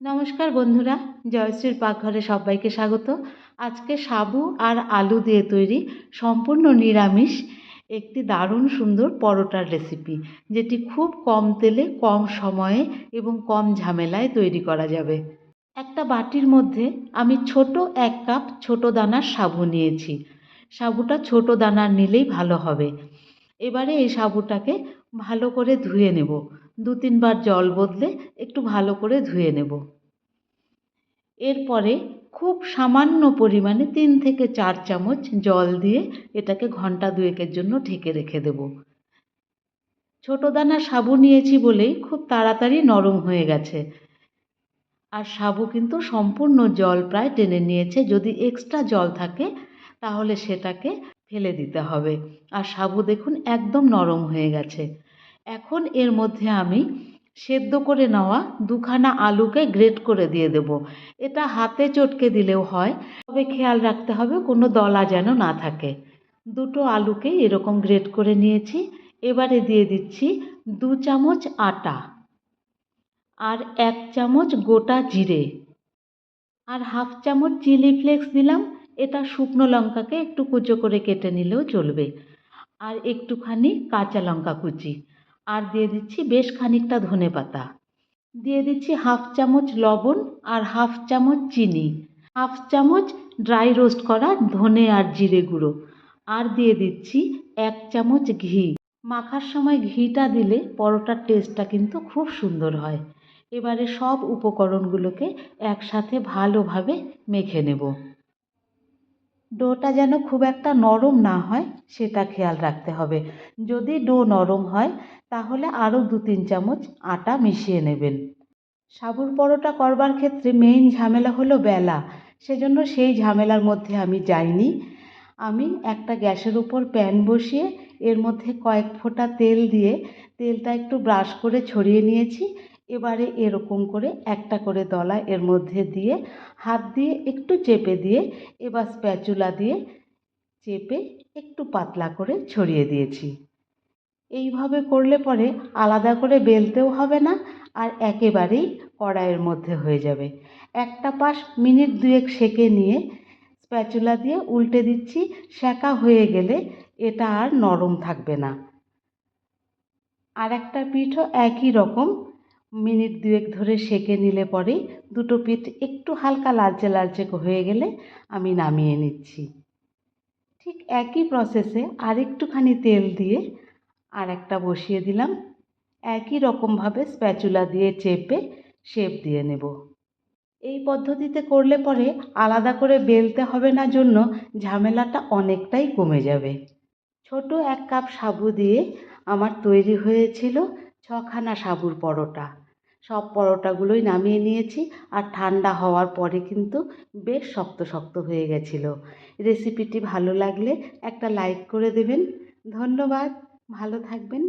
নমস্কার বন্ধুরা, জয়শ্রীর পাকঘরে সবাইকে স্বাগত। আজকে সাবু আর আলু দিয়ে তৈরি সম্পূর্ণ নিরামিষ, একটি দারুণ সুন্দর পরোটার রেসিপি যেটি খুব কম তেলে, কম সময়ে এবং কম ঝামেলায় তৈরি করা যাবে। একটা বাটির মধ্যে আমি ছোট এক কাপ ছোট দানার সাবু নিয়েছি। সাবুটা ছোট দানার নিলেই ভালো হবে। এবারে এই সাবুটাকে ভালো করে ধুয়ে নেব। দু তিনবার জল বদলে একটু ভালো করে ধুয়ে নেব। এরপরে খুব সামান্য পরিমাণে তিন থেকে চার চামচ জল দিয়ে এটাকে ঘণ্টা দুয়েকের জন্য ঢেকে রেখে দেব। ছোটো দানা সাবু নিয়েছি বলেই খুব তাড়াতাড়ি নরম হয়ে গেছে। আর সাবু কিন্তু সম্পূর্ণ জল প্রায় টেনে নিয়েছে, যদি এক্সট্রা জল থাকে তাহলে সেটাকে ফেলে দিতে হবে। আর সাবু দেখুন একদম নরম হয়ে গেছে। এখন এর মধ্যে আমি সেদ্ধ করে নেওয়া দুখানা আলুকে গ্রেট করে দিয়ে দেব। এটা হাতে চটকে দিলেও হয়, তবে খেয়াল রাখতে হবে কোনো দলা যেন না থাকে। দুটো আলুকে এরকম গ্রেট করে নিয়েছি, এবারে দিয়ে দিচ্ছি দু চামচ আটা আর এক চামচ গোটা জিরে আর হাফ চামচ চিলি ফ্লেক্স দিলাম, এটা শুকনো লঙ্কাকে একটু কুচো করে কেটে নিলেও চলবে। আর একটুখানি কাঁচা লঙ্কা কুচি। আর দিয়ে দিচ্ছি বেশ খানিকটা ধনে পাতা। দিয়ে দিচ্ছি হাফ চামচ লবণ আর হাফ চামচ চিনি। হাফ চামচ ড্রাই রোস্ট করা ধনে আর জিরে গুঁড়ো। আর দিয়ে দিচ্ছি এক চামচ ঘি। মাখার সময় ঘিটা দিলে পরোটার টেস্টটা কিন্তু খুব সুন্দর হয়। এবারে সব উপকরণগুলোকে একসাথে ভালোভাবে মেখে নেব। ডোটা যেন খুব একটা নরম না হয়, সেটা খেয়াল রাখতে হবে। যদি ডো নরম হয়, তাহলে আরও দু তিন চামচ আটা মিশিয়ে নেবেন। সাবুর পরোটা করবার ক্ষেত্রে মেইন ঝামেলা হলো বেলা। সেজন্য সেই ঝামেলার মধ্যে আমি যাইনি। আমি একটা গ্যাসের উপর প্যান বসিয়ে, এর মধ্যে কয়েক ফোঁটা তেল দিয়ে, তেলটা একটু ব্রাশ করে ছড়িয়ে নিয়েছি। এবারে এরকম করে একটা করে দলা এর মধ্যে দিয়ে হাত দিয়ে একটু চেপে দিয়ে এবার স্প্যাচুলা দিয়ে চেপে একটু পাতলা করে ছড়িয়ে দিয়েছি। এইভাবে করলে পরে আলাদা করে বেলতেও হবে না আর একেবারেই কড়াইয়ের মধ্যে হয়ে যাবে। একটা পাশ মিনিট দুয়েক সেকে নিয়ে স্প্যাচুলা দিয়ে উল্টে দিচ্ছি সেকা হয়ে গেলে এটা আর নরম থাকবে না। আর একটা পিঠও একই রকম মিনিট দুয়েক ধরে সেকে নিলে পরেই দুটো পিঠ একটু হালকা লালচে লালচে হয়ে গেলে আমি নামিয়ে নিচ্ছি। ঠিক একই প্রসেসে আরেকটুখানি তেল দিয়ে আর একটা বসিয়ে দিলাম। একই রকমভাবে স্প্যাচুলা দিয়ে চেপে শেপ দিয়ে নেব। এই পদ্ধতিতে করলে পরে আলাদা করে বেলতে হবে না জন্য ঝামেলাটা অনেকটাই কমে যাবে। ছোট এক কাপ সাবু দিয়ে আমার তৈরি হয়েছিল। ছখানা সাবুর পরোটা। সব পরোটাগুলোই নামিয়ে নিয়েছি আর ঠান্ডা হওয়ার পরে কিন্তু বেশ শক্ত শক্ত হয়ে গেছিল। রেসিপিটি ভালো লাগলে একটা লাইক করে দেবেন। ধন্যবাদ। ভালো থাকবেন।